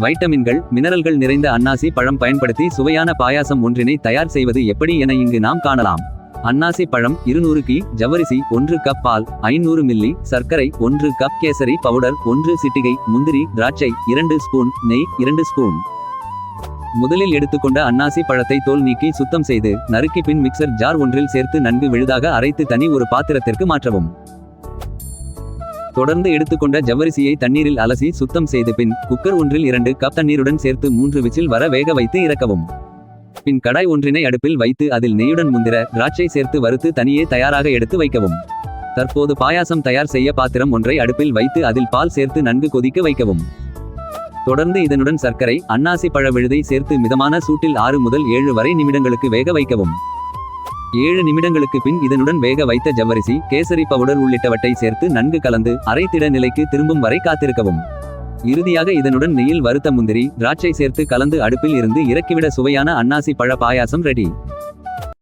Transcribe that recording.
வைட்டமின்கள் மினரல்கள் நிறைந்த அன்னாசி பழம் பயன்படுத்தி சுவையான பாயாசம் ஒன்றினை தயார் செய்வது எப்படி என இங்கு நாம் காணலாம். அன்னாசி பழம் இருநூறு கி ஜவரிசி ஒன்று கப் பால் ஐநூறு மில்லி சர்க்கரை ஒன்று கப் கேசரி பவுடர் ஒன்று சிட்டிகை முந்திரி திராட்சை இரண்டு ஸ்பூன் நெய் இரண்டு ஸ்பூன். முதலில் எடுத்துக்கொண்ட அன்னாசி பழத்தை தோல் நீக்கி சுத்தம் செய்து நறுக்கி பின் மிக்சர் ஜார் ஒன்றில் சேர்த்து நன்கு விழுதாக அரைத்து தனி ஒரு பாத்திரத்திற்கு மாற்றவும். தொடர்ந்து எடுத்துக்கொண்ட ஜவ்வரிசியை தண்ணீரில் அலசி சுத்தம் செய்து பின் குக்கர் ஒன்றில் இரண்டு கப் தண்ணீருடன் சேர்த்து மூன்று விசில் வர வேக வைத்து இறக்கவும். பின் கடாய் ஒன்றினை அடுப்பில் வைத்து அதில் நெய்யுடன் முந்திர திராட்சை சேர்த்து வறுத்து தனியே தயாராக எடுத்து வைக்கவும். தற்போது பாயாசம் தயார் செய்ய பாத்திரம் ஒன்றை அடுப்பில் வைத்து அதில் பால் சேர்த்து நன்கு கொதிக்க வைக்கவும். தொடர்ந்து இதனுடன் சர்க்கரை அன்னாசி பழ விழுதை சேர்த்து மிதமான சூட்டில் ஆறு முதல் ஏழு வரை நிமிடங்களுக்கு வேக வைக்கவும். ஏழு நிமிடங்களுக்கு பின் இதனுடன் வேக வைத்த ஜவ்வரிசி கேசரி பவுடர் உள்ளிட்டவற்றை சேர்த்து நன்கு கலந்து அரைத்திட நிலைக்கு திரும்பும் வரை காத்திருக்கவும். இறுதியாக இதனுடன் நெய்யில் வறுத்த முந்திரி திராட்சை சேர்த்து கலந்து அடுப்பில் இருந்து இறக்கிவிட சுவையான அன்னாசி பழ பாயாசம் ரெடி